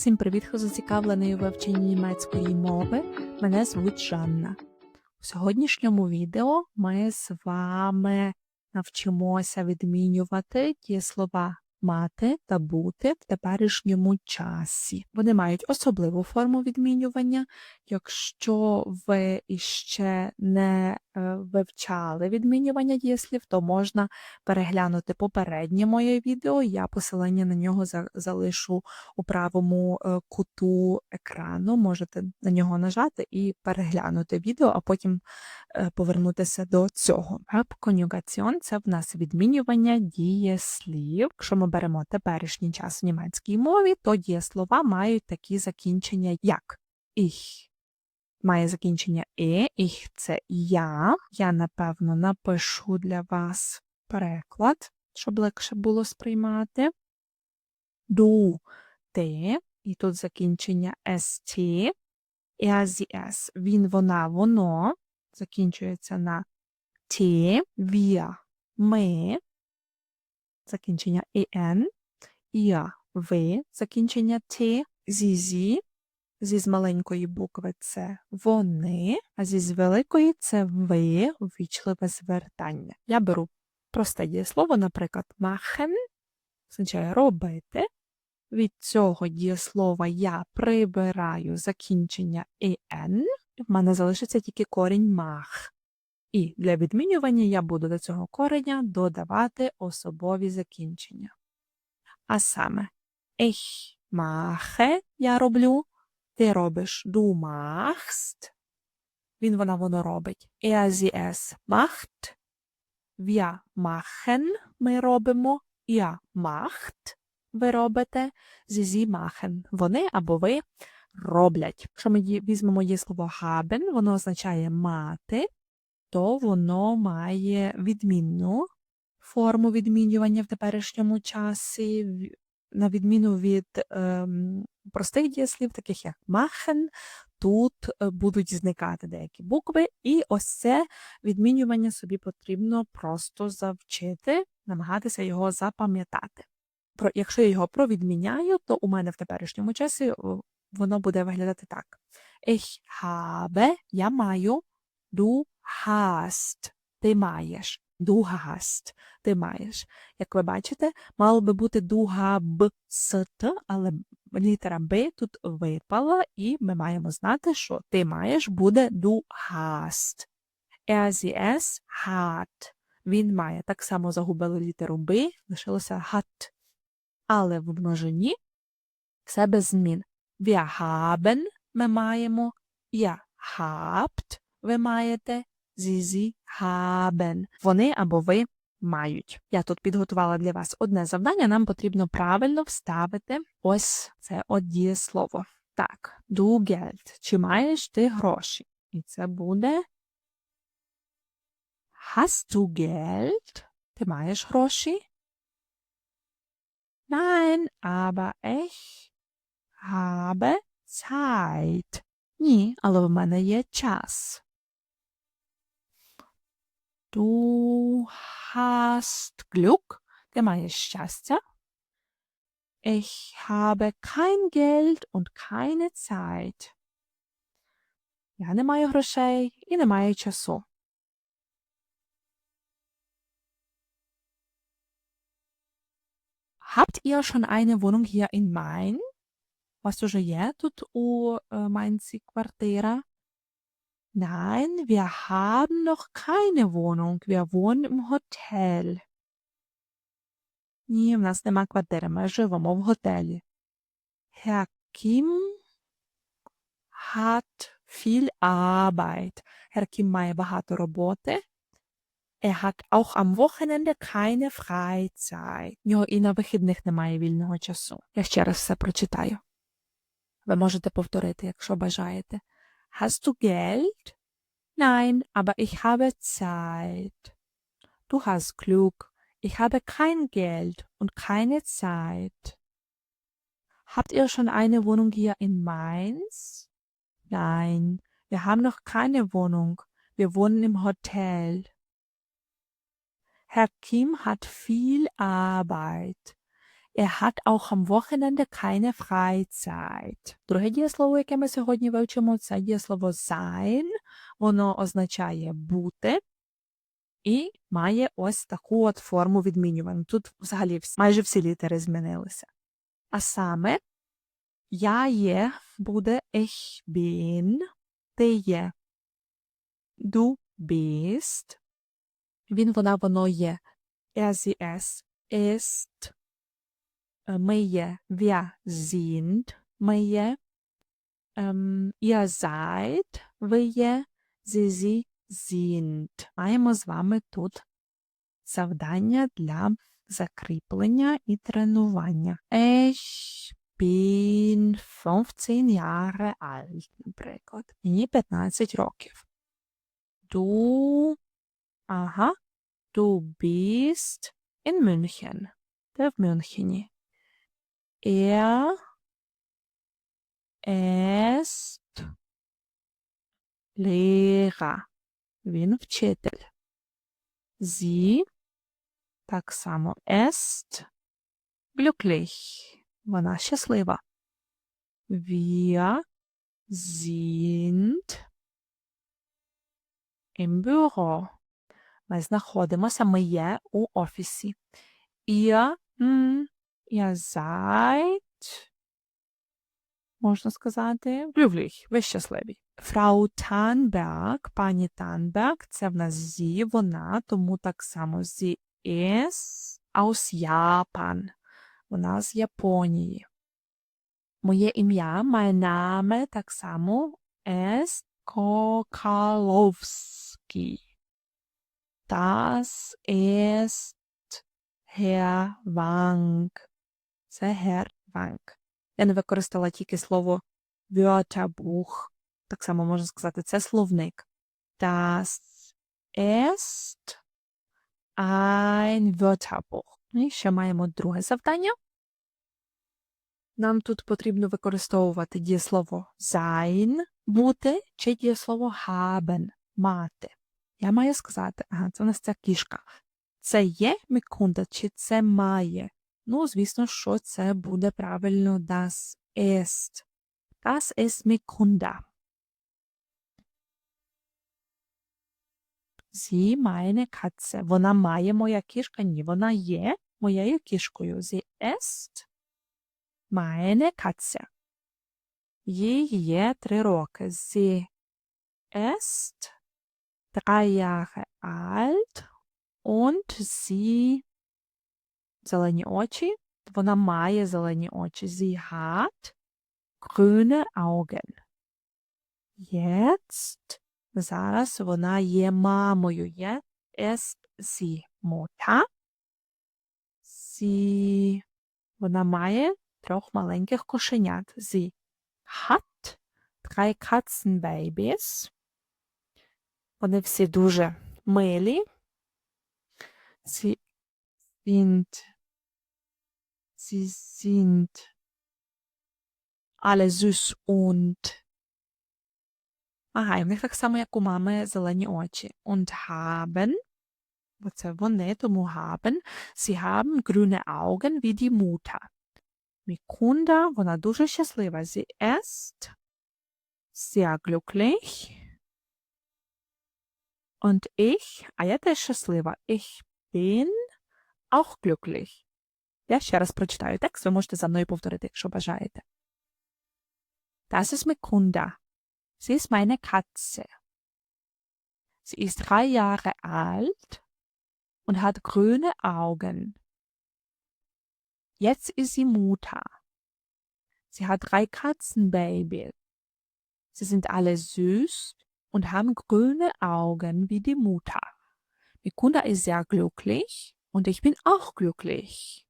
Всім привіт, хто зацікавлений у вивченні німецької мови. Мене звуть Жанна. У сьогоднішньому відео ми з вами навчимося відмінювати ті слова мати та бути в теперішньому часі. Вони мають особливу форму відмінювання. Якщо ви іще не вивчали відмінювання дієслів, то можна переглянути попереднє моє відео. Я посилання на нього за- залишу у правому е, куту екрану. Можете на нього нажати і переглянути відео, а потім е, повернутися до цього. Verb-конюгаціон – це в нас відмінювання дієслів. Якщо ми беремо теперішній час в німецькій мові, то дієслова мають такі закінчення, як ich. Має закінчення «е», «ich» – це я. Я, напевно, напишу для вас переклад, щоб легше було сприймати. Du – ти, і тут закінчення er, sie, es. Він, вона, воно закінчується на «ті», wir – ми, закінчення «en», ihr – ви, закінчення «ті», sie, зі з маленької букви це вони, а зі з великої це ви, увічливе звертання. Я беру просте дієслово, наприклад, machen, означає робити. Від цього дієслова я прибираю закінчення «en», і в мене залишиться тільки корінь мах. І для відмінювання я буду до цього кореня додавати особові закінчення. А саме ich mache – я роблю, ти робиш du machst, він, вона, воно робить. Er, sie, es macht, wir machen, ми робимо, ihr macht, ви робите, sie, sie machen, вони або ви роблять. Якщо ми візьмемо є слово haben, воно означає мати, то воно має відмінну форму відмінювання в теперішньому часі, на відміну від ем, простих дієслів, таких як machen, тут е, будуть зникати деякі букви, і ось це відмінювання собі потрібно просто завчити, намагатися його запам'ятати. Якщо я його провідміняю, то у мене в теперішньому часі воно буде виглядати так. Ich habe, я маю, du hast, ти маєш, hast, ти маєш. Як ви бачите, мало би бути du habst, але літера Б тут випала, і ми маємо знати, що ти маєш буде sie, es hat. Він має. Так само загубили літеру Б, лишилося hat. Але в множині все без змін. Wir haben ми маємо, ihr habt ви маєте, sie, haben. Вони або ви мають. Я тут підготувала для вас одне завдання. Нам потрібно правильно вставити ось це от дієслово. Так, du Geld. Чи маєш ти гроші? І це буде Hast du Geld? Ти маєш гроші? Nein, aber ich habe Zeit. Ні, але в мене є час. Du hast Glück. Ти маєш щастя. Ich habe kein Geld und keine Zeit. Я не маю грошей і не маю часу. Habt ihr schon eine Wohnung hier in Main? У вас уже є тут у е, Майнці квартира? Nein, wir haben noch keine Wohnung. Wir wohnen im Hotel. Ні, в нас нема квартири, ми живемо в готелі. Herr Kim hat viel Arbeit. Herr Kim має багато роботи. Er hat auch am Wochenende keine Freizeit. В нього і на вихідних немає вільного часу. Я ще раз все прочитаю. Ви можете повторити, якщо бажаєте. Hast du Geld? Nein, aber ich habe Zeit. Du hast Glück. Ich habe kein Geld und keine Zeit. Habt ihr schon eine Wohnung hier in Mainz? Nein, wir haben noch keine Wohnung. Wir wohnen im Hotel. Herr Kim hat viel Arbeit. Er hat auch am Wochenende keine Freizeit. Друге дієслово, яке ми сьогодні вивчимо, це дієслово sein. Воно означає бути і має ось таку от форму відмінювання. Тут взагалі майже всі літери змінилися. А саме я є буде ich bin, ти є du bist, він, вона, воно є er, sie, es ist, ми є wir sind, ми є um, ihr seid, ви sie, sie sind. Маємо з вами тут завдання для закріплення і тренування. Ich bin 15 Jahre alt, наприклад. Мені 15 років. Du, ага, du bist in München. Ти в Мюнхені. Er ist Lehrer. Він вчитель. Sie так само est glücklich. Вона щаслива. Wir sind im Büro. Ми знаходимося, ми є у офісі. Ihr, ihr seid, можна сказати, glücklich. Ви щасливі. Фрау Танберг, пані Танберг, це в нас зі, вона, тому так само зі ist aus Japan. Вона з Японії. Моє ім'я, mein Name так само ist Kokalowski. Das ist Herr Wang. Це Wang. Я не використала тільки слово Wörterbuch. Так само можна сказати, це словник. Das ist ein Wörterbuch. І ще маємо друге завдання. Нам тут потрібно використовувати дієслово sein, бути, чи дієслово haben, мати. Я маю сказати, ага, це у нас ця кішка. Це є мікунда, чи це має? Ну, звісно, що це буде правильно das ist. Das ist Mikunda. Sie meine Katze. Вона має моя кішка? Ні, вона є моєю кішкою. Sie ist meine Katze. Їй є три роки. Sie ist drei Jahre alt und sie зелені очі. Вона має зелені очі. Sie hat grüne Augen. Jetzt Зараз вона є мамою. Є ist sie Mutter. Sie вона має трьох маленьких кошенят. Sie hat drei Katzenbabys. Вони всі дуже милі. Sie sind, sie sind alle süß und Ага, і в них так само, як у мами, зелені очі. Und haben, бо це вони, тому haben, sie haben grüne Augen wie die Mutter. Мікунда, вона дуже щаслива. Sie ist sehr glücklich. Und ich, а я теж щаслива. Ich bin auch glücklich. Я ще раз прочитаю текст, ви можете за мною повторити, якщо бажаєте. Das ist Mikunda. Sie ist meine Katze. Sie ist drei Jahre alt und hat grüne Augen. Jetzt ist sie Mutter. Sie hat drei Katzenbabys. Sie sind alle süß und haben grüne Augen wie die Mutter. Mikunda ist sehr glücklich und ich bin auch glücklich.